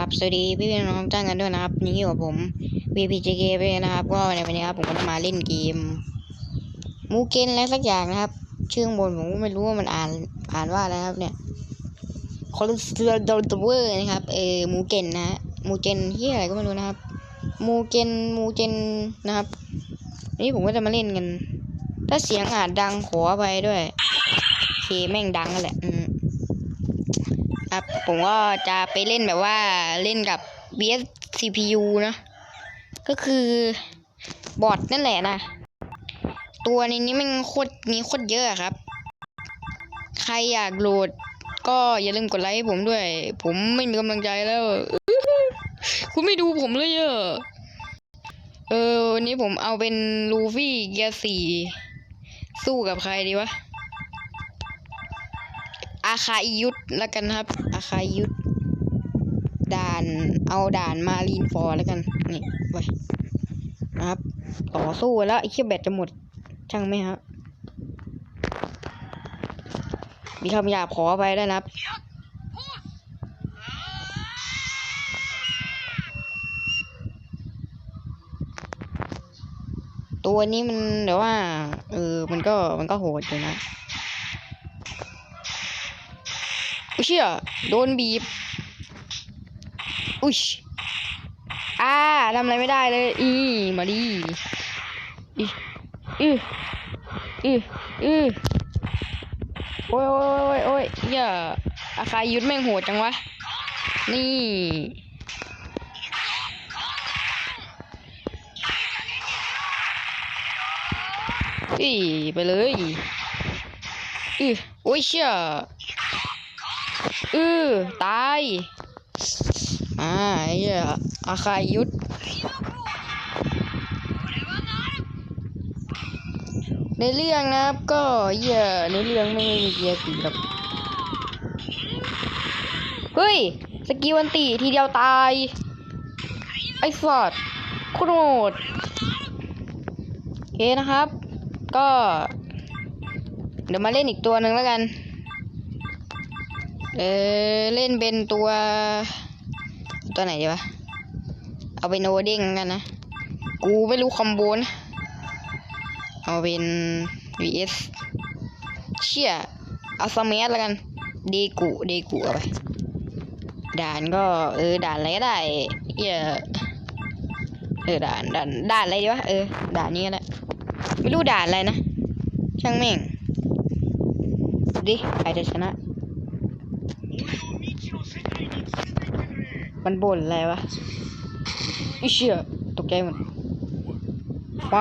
ลับสวัสดีพี่พี่น้องๆจ้างกันด้วยนะครับนี่อยู่กับผม VPJK ไปนะครับ ก็ในวันนี้ครับผมก็จะมาเล่นเกมมูเกนอะไรสักอย่างนะครับ ชื่อข้างบนผมก็ไม่รู้ว่ามันอ่านอ่านว่าอะไรครับ เนี่ยคอลสเตอร์เวอร์นะครับเออมูเกนนะฮะมูเกนที่อะไรก็ไม่รู้นะครับมูเกนมูเกนนะครับนนี้ผมก็จะมาเล่นกัน ถ้าเสียงอาจดังขอไปด้วยเคแม่งดังนั่นแหละอืม ครับ ผมก็จะไปเล่นแบบว่าเล่นกับ VS CPU นะ ก็คือบอทนั่นแหละนะ ตัวในนี้มันโคตรมีโคตรเยอะครับ ใครอยากโหลด ก็อย่าลืมกดไลค์ให้ผมด้วย ผมไม่มีกำลังใจแล้ว คุณไม่ดูผมเลยอะเออวันนี้ผมเอาเป็นลูฟี่เกียร์สี่สู้กับใครดีวะ อาคาอิยุทธแล้วกันครับ อาคาอิยุทธด่านเอาด่านมารีนฟอร์แล้วกันนี่ไปนะครับ ต่อสู้แล้วไอ้เคียแบตจะหมด ช่างไหมครับมีคำหยาบขอไปได้นะครับตัวนี้มันเดี๋ยวว่าเออมันก็มันก็โหดอยู่นะ อุ้ย เชี่ยโดนบีบ อุ้ยอ่าทำอะไรไม่ได้เลย อีมาดีอีอืออืออือโอ้ยโอ้ยโอ้ยโอ้ยเหี้ยอาคายุทธแม่งโหดจังวะ นี่อีไปเลยอือโอ้ยเชี่ย ตาย อ่าไอ้เหี้ยอาคายุทธในเรื่องนะครับก็เหี้ยในเรื่องไม่มีเกียร์สีหรอกเฮ้ย สกิวันตีทีเดียวตาย ไอ้สัตว์โคตรโหดโอเคนะครับ ก็ เดี๋ยวมาเล่นอีกตัวหนึ่งแล้วกัน เออเล่นเป็นตัว ตัวไหนดีวะ เอาเป็นโอเด้งกันนะ กูไม่รู้คอมโบนะเอาเป็น vs เชี่ยเอาสมัแล้วกัน เดกุ เดกุเอาไป ด่านก็ เออ ด่านอะไรก็ได้เหี้ยเออ ด่าน ด่าน ด่านอะไรดีวะ เออ ด่านนี้ก็ได้ไม่รู้ด่านอะไรนะ ช่างแม่งดิใครจะชนะ มันบ่นอะไรวะอิเชี่ยตกใจหมดไป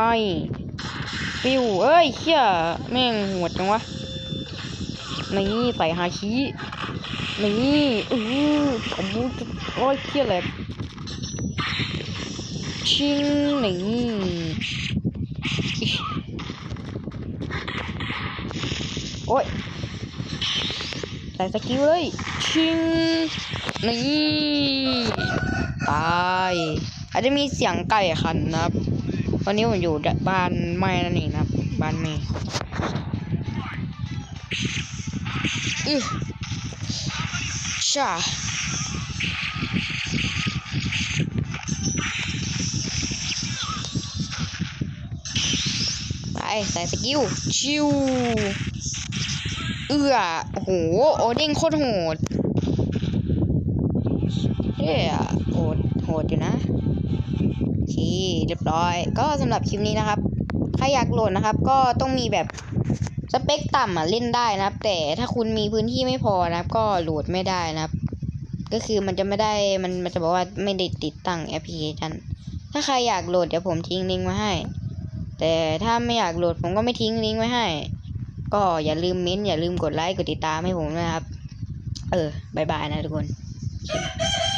ปิวเอ้ยเชี่ยแม่งโหดจังวะนี่ใส่ฮาคินี่อือผมจะโอ้ยเชี่ยแหลกชิงนี่โอ้ย ใส่สกิลเลย ชิง นี่ ตาย อาจจะมีเสียงไก่ขันนะครับตอนนี้ผมอยู่บ้านแม่นั่นเองนะครับ บ้านแม่อือช่าไปใส่สกิล ชิว เอื้อโอ้โหโอเด้งโคตรโหดเฮ้ยโหดโหดอยู่นะโอเคเรียบร้อย ก็สำหรับคลิปนี้นะครับ ใครอยากโหลดนะครับ ก็ต้องมีแบบสเปคต่ำอะเล่นได้นะครับ แต่ถ้าคุณมีพื้นที่ไม่พอนะครับ ก็โหลดไม่ได้นะครับ ก็คือมันจะไม่ได้มันมันจะบอกว่าไม่ได้ติดตั้งแอปพลิเคชันถ้าใครอยากโหลดเดี๋ยวผมทิ้งลิงก์ไว้ให้ แต่ถ้าไม่อยากโหลดผมก็ไม่ทิ้งลิงก์ไว้ให้ ก็อย่าลืมมิ้นต์อย่าลืมกดไลค์กดติดตามให้ผมนะครับ เออบายบายนะทุกคน